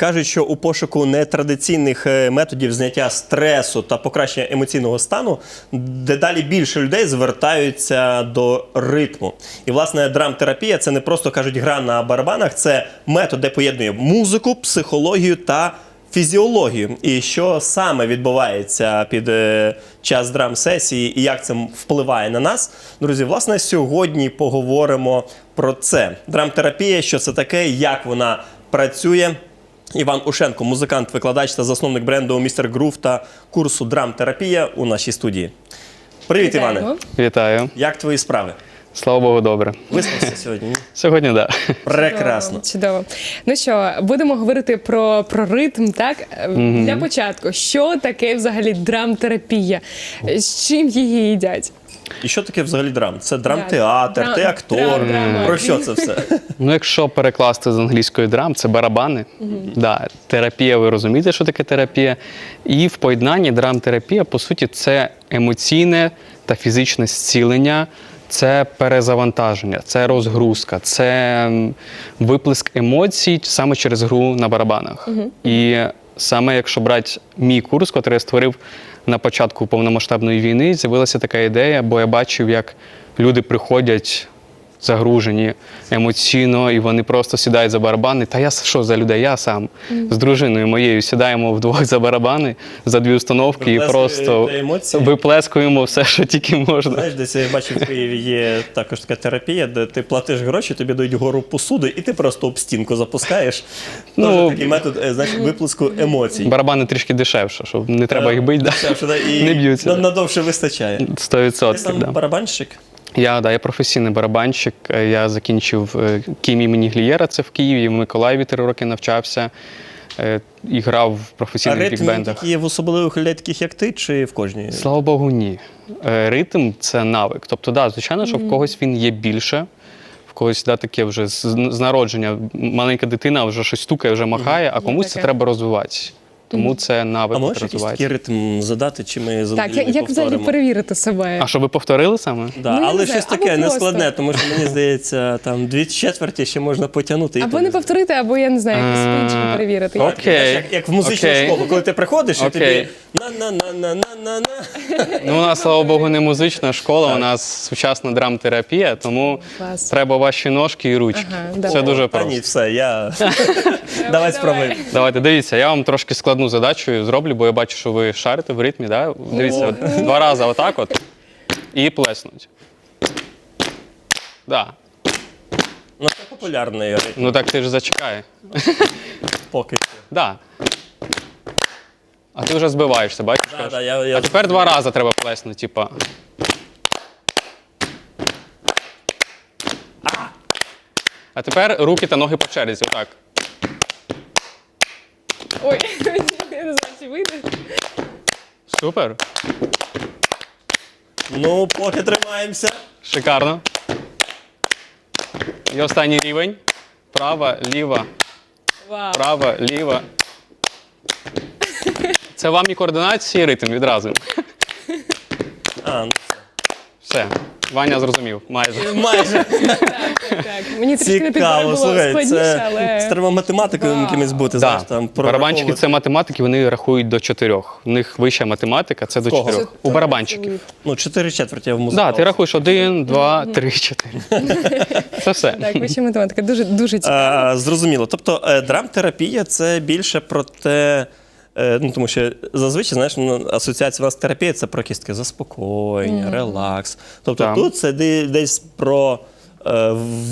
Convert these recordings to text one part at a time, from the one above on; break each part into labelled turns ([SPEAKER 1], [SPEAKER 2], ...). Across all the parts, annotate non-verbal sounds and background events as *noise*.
[SPEAKER 1] Кажуть, що у пошуку нетрадиційних е, методів зняття стресу та покращення емоційного стану дедалі більше людей звертаються до ритму. І власне драмтерапія це не просто кажуть гра на барабанах, це метод, де поєднує музику, психологію та фізіологію. І що саме відбувається під е, час драм-сесії і як це впливає на нас. Друзі, власне, сьогодні поговоримо про це. Драмтерапія, що це таке, як вона працює. Іван Ушенко, музикант, викладач та засновник бренду Містер Грув та курсу драмтерапія у нашій студії. Привіт,
[SPEAKER 2] Вітаємо.
[SPEAKER 1] Іване!
[SPEAKER 3] Вітаю.
[SPEAKER 1] Як твої справи?
[SPEAKER 3] Слава Богу, добре.
[SPEAKER 1] Виспався сьогодні? *laughs*
[SPEAKER 3] Сьогодні так. Да.
[SPEAKER 1] Прекрасно.
[SPEAKER 2] Чудово. Ну що, будемо говорити про, про ритм, так? Е, Для початку, що таке взагалі драмтерапія? З чим її їдять?
[SPEAKER 1] І що таке взагалі драм? Це драмтеатр,
[SPEAKER 2] Драм-
[SPEAKER 1] ти актор.
[SPEAKER 2] драм- драма.
[SPEAKER 1] Про що це все?
[SPEAKER 3] Ну, якщо перекласти з англійської драм, це барабани. Да, терапія, ви розумієте, що таке терапія. І в поєднанні драмтерапія, по суті, це емоційне та фізичне зцілення. Це перезавантаження, це розгрузка, це м, виплеск емоцій саме через гру на барабанах. І саме якщо брати мій курс, який я створив на початку повномасштабної війни, з'явилася така ідея, бо я бачив, як люди приходять загружені емоційно, і вони просто сідають за барабани. Та я що за людей? Я сам з дружиною моєю сідаємо вдвох за барабани за дві установки і просто виплескуємо все, що тільки можна.
[SPEAKER 1] Знаєш, десь я бачив, в Києві є також така терапія, де ти платиш гроші, тобі дають гору посуди, і ти просто об стінку запускаєш.
[SPEAKER 3] Ну,
[SPEAKER 1] Ну, такий метод е, знаєш, виплеску емоцій.
[SPEAKER 3] Барабани трішки дешевше, щоб не треба їх бити. Да?
[SPEAKER 1] Дешевше, да, і
[SPEAKER 3] Не б'ються.
[SPEAKER 1] Надовше вистачає. Ти
[SPEAKER 3] 100%.
[SPEAKER 1] сам
[SPEAKER 3] Да.
[SPEAKER 1] барабанщик?
[SPEAKER 3] Я, да, я професійний барабанщик. Е, Я закінчив е, кім імені Глієра, це в Києві, в Миколаєві три роки навчався е, і грав в
[SPEAKER 1] А
[SPEAKER 3] професійних
[SPEAKER 1] ритм
[SPEAKER 3] бікбендах.
[SPEAKER 1] які є в особливих людей, таких як ти, чи в кожній?
[SPEAKER 3] Слава Богу, ні. Ритм це навик. Тобто, да, звичайно, що в когось він є більше, в когось да, таке вже з, з народження. Маленька дитина вже щось стукає, вже махає, а комусь це треба розвивати. Тому це навик
[SPEAKER 1] А можеш якийсь такий ритм задати, чи ми
[SPEAKER 2] Так, як, взагалі перевірити себе?
[SPEAKER 3] А що ви повторили саме?
[SPEAKER 1] Да,
[SPEAKER 2] Ну, я
[SPEAKER 1] але
[SPEAKER 2] не знаю,
[SPEAKER 1] щось
[SPEAKER 2] або
[SPEAKER 1] таке
[SPEAKER 2] просто.
[SPEAKER 1] нескладне, тому що мені здається, там дві четверті ще можна потягнути. і
[SPEAKER 2] Або не повторити, або я не знаю, якось по-іншому перевірити. Як?
[SPEAKER 3] Окей.
[SPEAKER 1] Знаєш, Як, як в музичну
[SPEAKER 3] Окей.
[SPEAKER 1] школу, коли ти приходиш, і тобі. На-на-на-на-на-на-на.
[SPEAKER 3] Ну, у нас, слава Богу, не музична школа, у нас сучасна драмтерапія, тому
[SPEAKER 2] Клас.
[SPEAKER 3] треба ваші ножки і ручки.
[SPEAKER 2] Ага, да.
[SPEAKER 3] Це дуже
[SPEAKER 1] Та ні,
[SPEAKER 3] просто.
[SPEAKER 1] все, я. Давай спробуємо.
[SPEAKER 3] Давайте дивіться, я вам трошки складну задачу зроблю, бо я бачу, що ви шарите в ритмі. Да? Дивіться, от, два рази отак от і плеснуть. Да.
[SPEAKER 1] Ну, це популярний ритм
[SPEAKER 3] Ну так ти ж зачекай.
[SPEAKER 1] поки що.
[SPEAKER 3] Да. А ти вже збиваєшся, бачиш?
[SPEAKER 1] Да, да, я, я...
[SPEAKER 3] А тепер два рази треба плеснути, типа. А тепер руки та ноги по черзі, отак.
[SPEAKER 2] Ой, *laughs* я не знаю, чи вийде.
[SPEAKER 3] Супер.
[SPEAKER 1] Ну, поки тримаємося.
[SPEAKER 3] Шикарно. І останній рівень. Права, ліва,
[SPEAKER 2] Вау.
[SPEAKER 3] права, ліва. Це вам і координація, і ритм відразу.
[SPEAKER 1] А, ну
[SPEAKER 3] Все. Ваня зрозумів, майже.
[SPEAKER 1] Майже
[SPEAKER 2] Так, мені трішки не
[SPEAKER 1] цікаво.
[SPEAKER 2] було
[SPEAKER 1] Слухай,
[SPEAKER 2] складніше,
[SPEAKER 1] це,
[SPEAKER 2] але...
[SPEAKER 1] це треба математикою
[SPEAKER 2] Вау.
[SPEAKER 1] якимось бути.
[SPEAKER 3] Да.
[SPEAKER 1] Знаєш, там
[SPEAKER 3] Барабанщики
[SPEAKER 1] прораховувати.
[SPEAKER 3] це математики, вони рахують до чотирьох. У них вища математика це до
[SPEAKER 1] кого?
[SPEAKER 3] чотирьох. У барабанщиків.
[SPEAKER 1] Ну, чотири четверті я в музику.
[SPEAKER 3] да, ти рахуєш один, два, три, чотири. *laughs* Це все.
[SPEAKER 2] Так, вища математика дуже дуже цікаво.
[SPEAKER 1] Зрозуміло. Тобто е, драмтерапія це більше про те. Е, Ну, тому що зазвичай, знаєш, ну, асоціація у нас терапія це про таке заспокоєння, релакс. Тобто
[SPEAKER 3] Так.
[SPEAKER 1] тут це десь про е,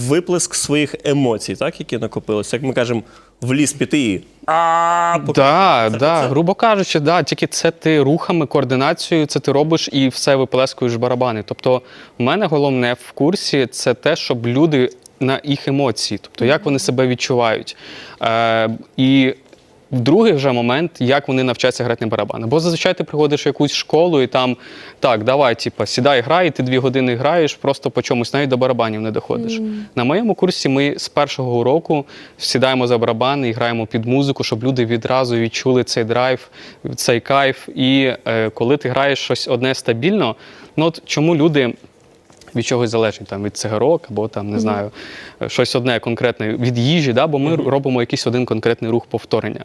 [SPEAKER 1] виплеск своїх емоцій, так, які накопилися. Як ми кажемо, в ліс піти і а
[SPEAKER 3] Да,
[SPEAKER 1] Це-
[SPEAKER 3] да,
[SPEAKER 1] це-
[SPEAKER 3] грубо кажучи, да, тільки це ти рухами, координацією, це ти робиш і все виплескуєш барабани. Тобто, в мене головне в курсі це те, щоб люди на їх емоції, тобто як вони себе відчувають. Е, і Другий вже момент, як вони навчаться грати на барабани. Бо зазвичай ти приходиш в якусь школу і там так, давай, типа, сідай, грай, і ти дві години граєш, просто по чомусь навіть до барабанів не доходиш. На моєму курсі ми з першого уроку сідаємо за барабани і граємо під музику, щоб люди відразу відчули цей драйв, цей кайф. І е, коли ти граєш щось одне стабільно, ну от чому люди від чогось залежить, там від цигарок або там не знаю, щось одне конкретне від їжі, да, бо ми робимо якийсь один конкретний рух повторення.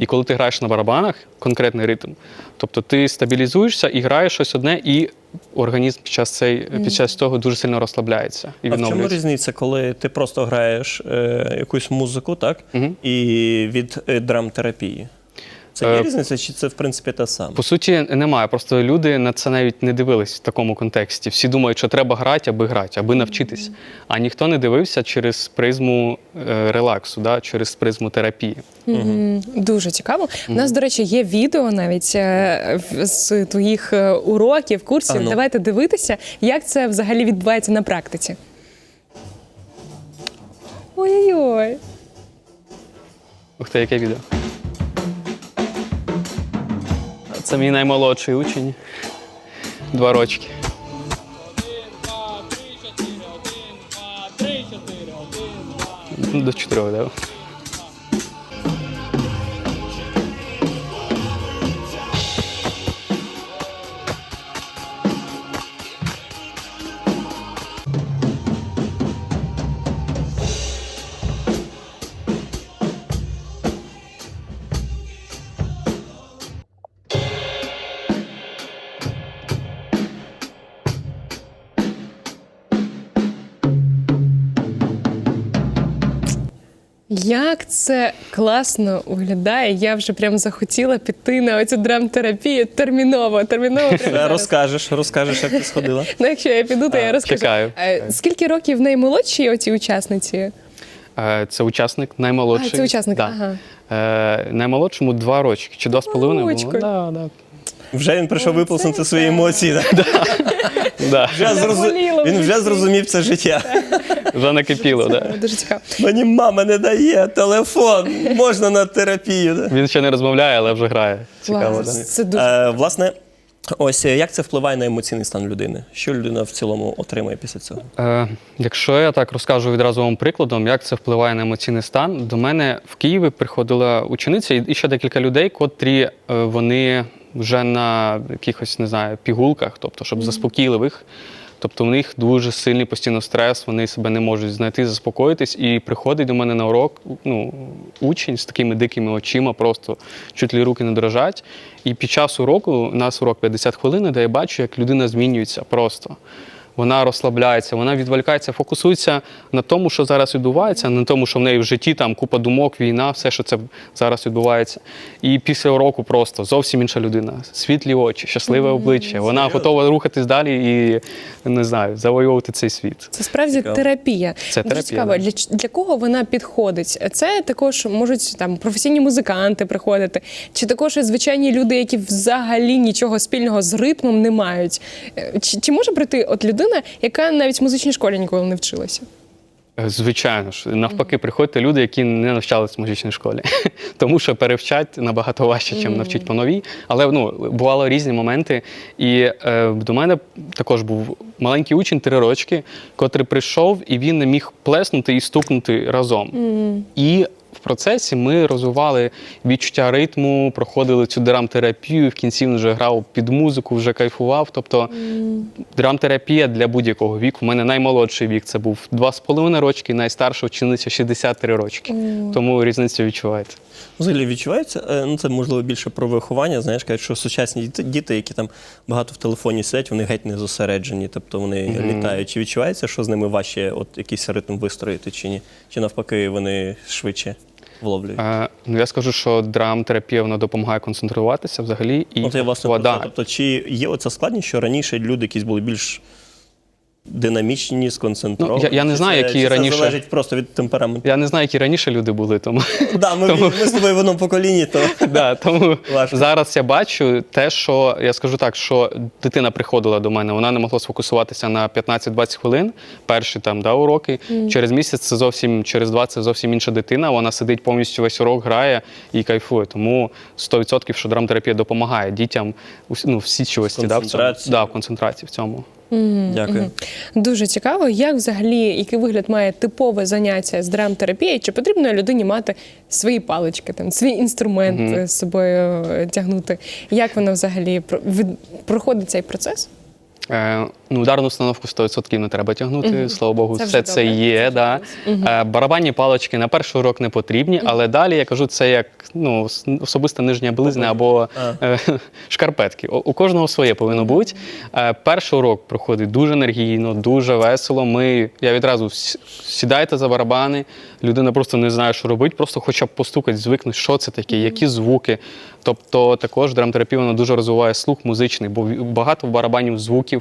[SPEAKER 3] І коли ти граєш на барабанах, конкретний ритм, тобто ти стабілізуєшся і граєш щось одне, і організм під час цей під час того дуже сильно розслабляється і
[SPEAKER 1] А в чому різниця, коли ти просто граєш е, якусь музику, так? І від е, драмтерапії? Це є
[SPEAKER 3] Е,
[SPEAKER 1] різниця, чи це в принципі те саме?
[SPEAKER 3] По суті, немає. Просто люди на це навіть не дивились в такому контексті. Всі думають, що треба грати, аби грати, аби навчитись. А ніхто не дивився через призму е, релаксу, да, через призму терапії.
[SPEAKER 2] Мгм. Дуже цікаво. У нас, до речі, є відео навіть е, з твоїх уроків, курсів.
[SPEAKER 1] А ну.
[SPEAKER 2] Давайте дивитися, як це взагалі відбувається на практиці. Ой-ой-ой.
[SPEAKER 3] Ух ти, яке відео. Це мій наймолодший учень. Два рочки. До чотирьох, так.
[SPEAKER 2] Як це класно виглядає. Я вже прям захотіла піти на оцю драмтерапію терміново. Терміново
[SPEAKER 1] Е. Розкажеш, розкажеш, як ти сходила. *laughs*
[SPEAKER 2] Ну, якщо я піду, то я розкажу.
[SPEAKER 3] чекаю.
[SPEAKER 2] Е, Скільки років наймолодші оці учасниці?
[SPEAKER 3] Е, Це учасник наймолодший.
[SPEAKER 2] А, це учасник,
[SPEAKER 3] Да.
[SPEAKER 2] ага.
[SPEAKER 3] Е, наймолодшому два рочки чи два з половиною
[SPEAKER 2] Ручкою.
[SPEAKER 3] було. Да, да.
[SPEAKER 1] Вже він прийшов виплеснути свої емоції. так? *laughs*
[SPEAKER 3] Да.
[SPEAKER 1] Вже зрозу- Він вже зрозумів це життя.
[SPEAKER 3] Вже накипіло, да.
[SPEAKER 2] Дуже цікаво.
[SPEAKER 1] Мені мама не дає телефон, можна на терапію. да?
[SPEAKER 3] Він ще не розмовляє, але вже грає. Цікаво,
[SPEAKER 2] Клас.
[SPEAKER 3] да?
[SPEAKER 2] Це дуже
[SPEAKER 1] Е, власне, ось як це впливає на емоційний стан людини? Що людина в цілому отримує після цього?
[SPEAKER 3] Е, якщо я так розкажу відразу вам прикладом, як це впливає на емоційний стан, до мене в Києві приходила учениця і і ще декілька людей, котрі е, вони вже на якихось не знаю пігулках, тобто щоб заспокійливих. Тобто в них дуже сильний постійно стрес, вони себе не можуть знайти, заспокоїтись. І приходить до мене на урок ну, учень з такими дикими очима, просто чуть ли руки не дрожать. І під час уроку, у нас урок 50 хвилин, де я бачу, як людина змінюється просто. Вона розслабляється, вона відволікається, фокусується на тому, що зараз відбувається, не на тому, що в неї в житті там купа думок, війна, все, що це зараз відбувається. І після уроку просто зовсім інша людина. Світлі очі, щасливе обличчя. Вона готова рухатись далі і не знаю, завоювати цей світ.
[SPEAKER 2] Це справді
[SPEAKER 1] Цікаво.
[SPEAKER 2] терапія.
[SPEAKER 3] Це
[SPEAKER 2] Дуже
[SPEAKER 3] терапія,
[SPEAKER 2] цікаво,
[SPEAKER 3] да.
[SPEAKER 2] для, ч- для кого вона підходить? Це також можуть там професійні музиканти приходити, чи також звичайні люди, які взагалі нічого спільного з ритмом не мають. Е, Чи, чи може прийти от людина, яка навіть в музичній школі ніколи не вчилася?
[SPEAKER 3] Е, Звичайно ж, навпаки, приходять люди, які не навчались в музичній школі, *laughs* тому що перевчать набагато важче, ніж навчить по новій. Але ну бували різні моменти. І е, до мене також був маленький учень три рочки, котрий прийшов і він не міг плеснути і стукнути разом. І процесі ми розвивали відчуття ритму, проходили цю драмтерапію. В кінці він вже грав під музику, вже кайфував. Тобто драмтерапія для будь-якого віку. У мене наймолодший вік це був 2,5 рочки, найстарша учениця 63 рочки. Тому різницю відчуваєте.
[SPEAKER 1] Взагалі відчувається, е, ну це можливо більше про виховання. Знаєш, кажуть, що сучасні діти, які там багато в телефоні сидять, вони геть не зосереджені, тобто вони літають. Чи відчувається, що з ними важче от якийсь ритм вистроїти, чи ні? Чи навпаки вони швидше вловлюють?
[SPEAKER 3] Е, ну я скажу, що драмтерапія вона допомагає концентруватися взагалі. І
[SPEAKER 1] От я власне про це. Тобто, чи є оця складність, що раніше люди якісь були більш динамічні, сконцентровані?
[SPEAKER 3] Ну, я- я не
[SPEAKER 1] Чи
[SPEAKER 3] знаю,
[SPEAKER 1] це-
[SPEAKER 3] які
[SPEAKER 1] чи це
[SPEAKER 3] раніше-
[SPEAKER 1] залежить просто від темпераменту.
[SPEAKER 3] Я не знаю, які раніше люди були, тому
[SPEAKER 1] Да, ми,
[SPEAKER 3] Тому-
[SPEAKER 1] ми з тобою в одному поколінні, то *laughs*
[SPEAKER 3] Да, тому
[SPEAKER 1] Важко.
[SPEAKER 3] зараз я бачу те, що я скажу так, що дитина приходила до мене, вона не могла сфокусуватися на 15-20 хвилин, перші там да, уроки. Через місяць це зовсім через два це зовсім інша дитина. Вона сидить повністю весь урок, грає і кайфує. Тому 100% що драмтерапія допомагає дітям ну, всічливості, да, в цьому. Да, в концентрації в цьому.
[SPEAKER 1] Дякую.
[SPEAKER 2] Дуже цікаво, як взагалі який вигляд має типове заняття з драмтерапією? Чи потрібно людині мати свої палички, там свій інструмент е, з собою е, тягнути? Як воно взагалі про- проходить цей процес?
[SPEAKER 3] Е, ну, ударну установку 100% не треба тягнути, слава Богу,
[SPEAKER 2] Це
[SPEAKER 3] все це
[SPEAKER 2] добре.
[SPEAKER 3] є. Да. Е, барабанні палички на перший урок не потрібні, але далі я кажу, це як ну, особиста нижня білизна або е, *laughs* шкарпетки. У, у кожного своє повинно бути. Е, перший урок проходить дуже енергійно, дуже весело. Ми, я відразу сідайте за барабани, людина просто не знає, що робити, просто хоча б постукати, звикнути, що це таке, які звуки. Тобто також драмтерапія вона дуже розвиває слух музичний, бо багато в барабанів звуків.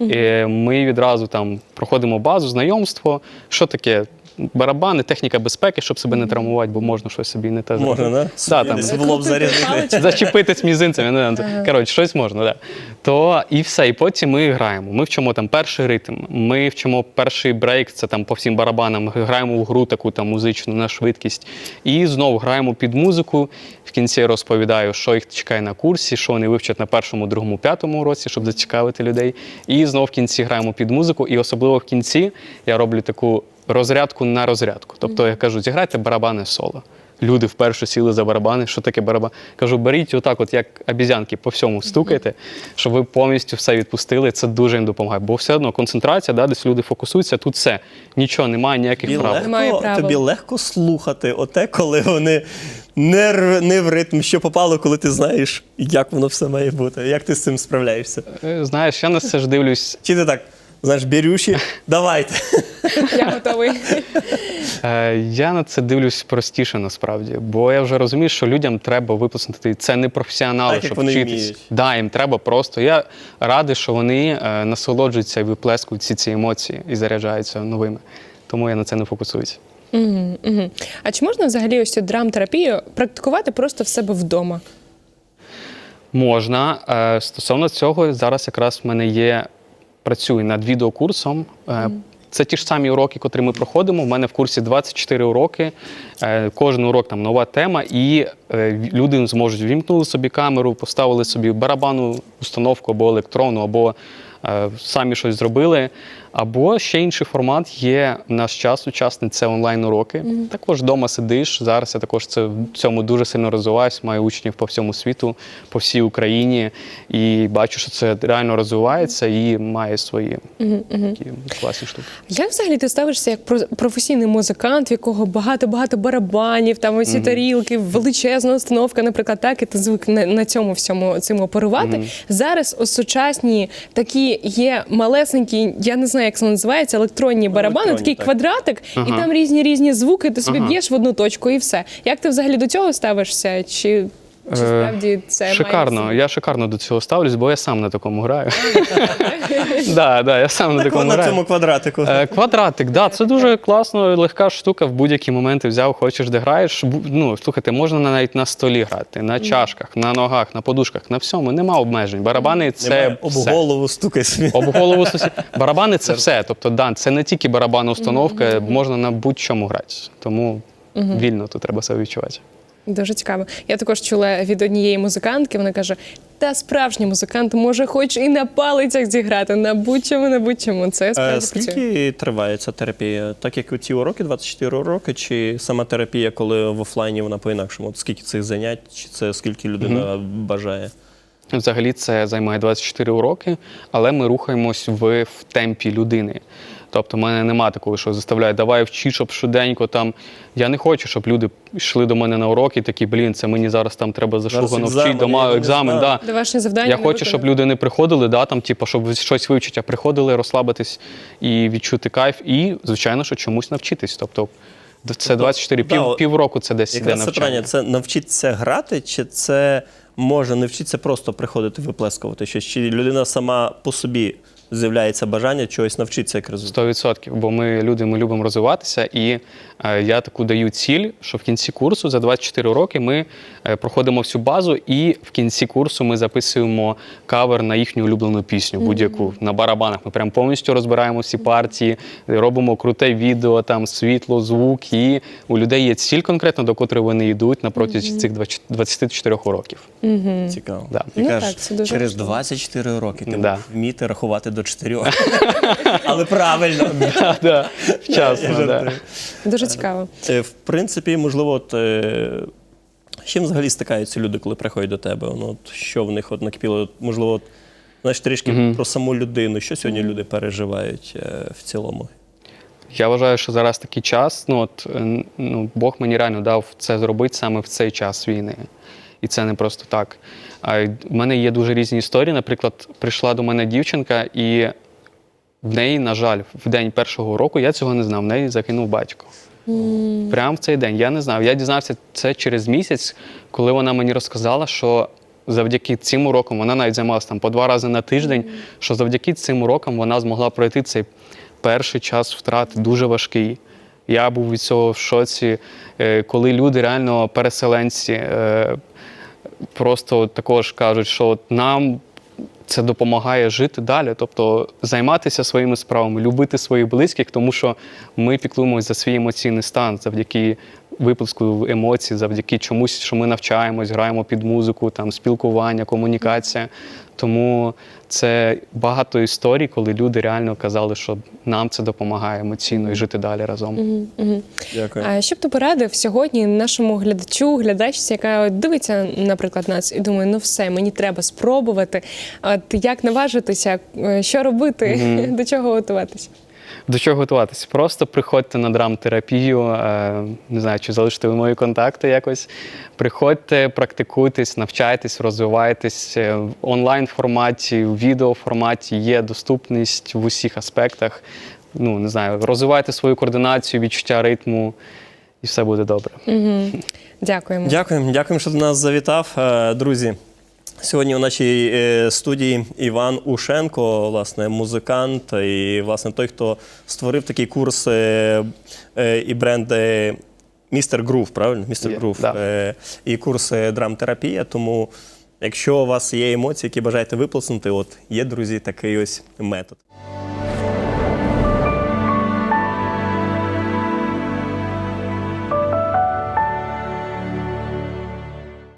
[SPEAKER 3] Е, Ми відразу там проходимо базу, знайомство. Що таке? Барабани, техніка безпеки, щоб себе не травмувати, бо можна щось собі не те
[SPEAKER 1] Можна,
[SPEAKER 3] зробити.
[SPEAKER 1] да?
[SPEAKER 3] Да, там,
[SPEAKER 1] в лоб зарядити.
[SPEAKER 3] зачепитись мізинцем, я не знаю. Коротше, щось можна, да. То і все. І потім ми граємо. Ми вчимо там перший ритм, ми вчимо перший брейк, це там по всім барабанам. Граємо в гру таку там музичну на швидкість. І знову граємо під музику. В кінці я розповідаю, що їх чекає на курсі, що вони вивчать на першому, другому, п'ятому уроці, щоб зацікавити людей. І знову в кінці граємо під музику. І особливо в кінці я роблю таку розрядку на розрядку. Тобто я кажу, зіграйте барабани соло. Люди вперше сіли за барабани. Що таке барабан? Кажу, беріть отак, от як обізянки, по всьому стукайте, щоб ви повністю все відпустили. Це дуже їм допомагає. Бо все одно концентрація, да, десь люди фокусуються, тут все. Нічого, немає ніяких
[SPEAKER 1] Тобі
[SPEAKER 3] прав.
[SPEAKER 2] Немає
[SPEAKER 1] легко,
[SPEAKER 2] правил.
[SPEAKER 1] тобі легко слухати оте, коли вони не, не в ритм, що попало, коли ти знаєш, як воно все має бути. Як ти з цим справляєшся?
[SPEAKER 3] Е, Знаєш, я на це ж дивлюсь.
[SPEAKER 1] Чи ти так, знаєш, бірюші, давайте. *laughs*
[SPEAKER 2] Я готовий.
[SPEAKER 3] Е, я на це дивлюсь простіше насправді, бо я вже розумію, що людям треба випустити. Це не професіонали,
[SPEAKER 1] Так, як
[SPEAKER 3] щоб
[SPEAKER 1] вони
[SPEAKER 3] вчитись.
[SPEAKER 1] вміють.
[SPEAKER 3] Да, їм треба просто. Я радий, що вони е, насолоджуються і виплескують всі ці емоції і заряджаються новими. Тому я на це не.
[SPEAKER 2] Мгм, мгм. А чи можна взагалі ось цю драмтерапію практикувати просто в себе вдома?
[SPEAKER 3] Можна. Е, Стосовно цього, зараз якраз в мене є працюю над відеокурсом. Е, Це ті ж самі уроки, котрі ми проходимо. У мене в курсі 24 уроки. Е, Кожен урок там нова тема, і е, люди зможуть вімкнули собі камеру, поставили собі барабанну установку або електронну, або самі щось зробили. Або ще інший формат є наш час сучасний це онлайн-уроки. Також вдома сидиш. Зараз я також це в цьому дуже сильно розвиваюсь. Маю учнів по всьому світу, по всій Україні, і бачу, що це реально розвивається і має свої такі класні штуки.
[SPEAKER 2] Як взагалі ти ставишся як про- професійний музикант, в якого багато-багато барабанів, там оці тарілки, величезна установка, наприклад, так, і ти звик на, на цьому всьому цим оперувати. Зараз у сучасні такі є малесенькі, я не знаю, як це називається, електронні барабани,
[SPEAKER 1] Електронні,
[SPEAKER 2] такий
[SPEAKER 1] так.
[SPEAKER 2] квадратик, і там різні різні звуки, ти собі
[SPEAKER 3] Ага.
[SPEAKER 2] б'єш в одну точку і все. Як ти взагалі до цього ставишся? Чи, чи
[SPEAKER 3] Е,
[SPEAKER 2] справді це
[SPEAKER 3] Шикарно.
[SPEAKER 2] сенс?
[SPEAKER 3] Я шикарно до цього ставлюсь, бо я сам на такому граю. *laughs* Да, да, я сам на такому
[SPEAKER 1] на
[SPEAKER 3] граю.
[SPEAKER 1] цьому квадратику.
[SPEAKER 3] Е, Квадратик, да, це дуже класно, легка штука. В будь-які моменти взяв, хочеш, де граєш. Ну, слухайте, можна навіть на столі грати, на чашках, на ногах, на подушках, на всьому. Нема обмежень. Барабани це
[SPEAKER 1] Немає об
[SPEAKER 3] все.
[SPEAKER 1] голову стукай собі.
[SPEAKER 3] Об голову сусід. *laughs* Барабани це все. Тобто, да, це не тільки барабанна установка, можна на будь-чому грати. Тому вільно тут треба себе відчувати.
[SPEAKER 2] Дуже цікаво. Я також чула від однієї музикантки. Вона каже: та справжній музикант може хоч і на палицях зіграти, на будь-чому, на будь-чому. Це
[SPEAKER 1] Е,
[SPEAKER 2] справді працює.
[SPEAKER 1] Скільки триває ця терапія? Так як у ці уроки, 24 уроки, чи сама терапія, коли в офлайні вона по-інакшому? От скільки цих занять, чи це скільки людина бажає?
[SPEAKER 3] Взагалі це займає 24 уроки, але ми рухаємось в, в темпі людини. Тобто, в мене немає такого, що заставляють, давай вчи, щоб швиденько там. Я не хочу, щоб люди йшли до мене на уроки і такі, блін, це мені зараз там треба зашугано
[SPEAKER 1] екзамен,
[SPEAKER 3] вчити, дома екзамен. Да.
[SPEAKER 2] Домашнє завдання.
[SPEAKER 3] Я
[SPEAKER 2] не
[SPEAKER 3] хочу, щоб люди не приходили, да, там, типу, щоб щось вивчити, а приходили розслабитись і відчути кайф, і, звичайно, що чомусь навчитись. Тобто, це 24, пів,
[SPEAKER 1] о-
[SPEAKER 3] півроку це десь іде
[SPEAKER 1] Якраз це
[SPEAKER 3] навчання.
[SPEAKER 1] питання, це навчитися грати, чи це може навчитися просто приходити виплескувати щось? Чи людина сама по собі з'являється бажання чогось навчитися як результат?
[SPEAKER 3] 100%, бо ми люди, ми любимо розвиватися, і е, я таку даю ціль, що в кінці курсу за 24 роки ми е, проходимо всю базу, і в кінці курсу ми записуємо кавер на їхню улюблену пісню, будь-яку на барабанах. Ми прям повністю розбираємо всі партії, робимо круте відео, там світло, звук, і у людей є ціль конкретно, до котрої вони йдуть на протязі цих 20 24 уроків.
[SPEAKER 1] Цікаво.
[SPEAKER 3] Да.
[SPEAKER 1] Ти
[SPEAKER 2] Ну
[SPEAKER 1] кажеш,
[SPEAKER 2] так, це дуже
[SPEAKER 1] через
[SPEAKER 2] важливо.
[SPEAKER 1] 24 роки ти
[SPEAKER 3] Да.
[SPEAKER 1] вміти рахувати до 4. *laughs* Але правильно. *laughs*
[SPEAKER 3] Вчасно.
[SPEAKER 2] Дуже цікаво.
[SPEAKER 1] Е, В принципі, можливо, от, е, з чим взагалі стикаються люди, коли приходять до тебе? Ну, от, що в них от накипіло? Можливо, от, Знаєш, трішки про саму людину. Що сьогодні люди переживають е, в цілому?
[SPEAKER 3] Я вважаю, що зараз такий час. Ну от ну, Бог мені реально дав це зробити саме в цей час війни. І це не просто так. А в мене є дуже різні історії. Наприклад, прийшла до мене дівчинка, і в неї, на жаль, в день першого року я цього не знав. В неї загинув батько. Прямо в цей день. Я не знав. Я дізнався це через місяць, коли вона мені розказала, що завдяки цим урокам вона навіть займалася там по два рази на тиждень. Що завдяки цим урокам вона змогла пройти цей перший час втрати дуже важкий. Я був від цього в шоці, е, коли люди реально переселенці просто також кажуть, що от нам це допомагає жити далі, тобто займатися своїми справами, любити своїх близьких, тому що ми піклуємося за свій емоційний стан завдяки виплеску емоцій, завдяки чомусь, що ми навчаємось, граємо під музику, там спілкування, комунікація. Тому це багато історій, коли люди реально казали, що нам це допомагає емоційно і жити далі разом.
[SPEAKER 1] Дякую.
[SPEAKER 2] А що б ти порадив сьогодні нашому глядачу, глядачці, яка дивиться, наприклад, нас і думає, ну все, мені треба спробувати. От як наважитися, е, що робити, *laughs* до чого готуватися?
[SPEAKER 3] До чого готуватися? Просто приходьте на драмтерапію, е, не знаю, чи залишите ви мої контакти якось. Приходьте, практикуйтесь, навчайтесь, розвивайтесь Е, в онлайн форматі, в відео форматі є доступність в усіх аспектах. Ну, не знаю, розвивайте свою координацію, відчуття ритму, і все буде добре.
[SPEAKER 2] Дякуємо.
[SPEAKER 1] Дякуємо, дякуємо, що до нас завітав. Е, Друзі, сьогодні у нашій е, студії Іван Ушенко, власне, музикант, і власне той, хто створив такий курс е, е, і бренд. Містер Грув, правильно? Містер Грув. yeah, І курс драмтерапія. Тому, якщо у вас є емоції, які бажаєте виплеснути, от є, друзі, такий ось метод.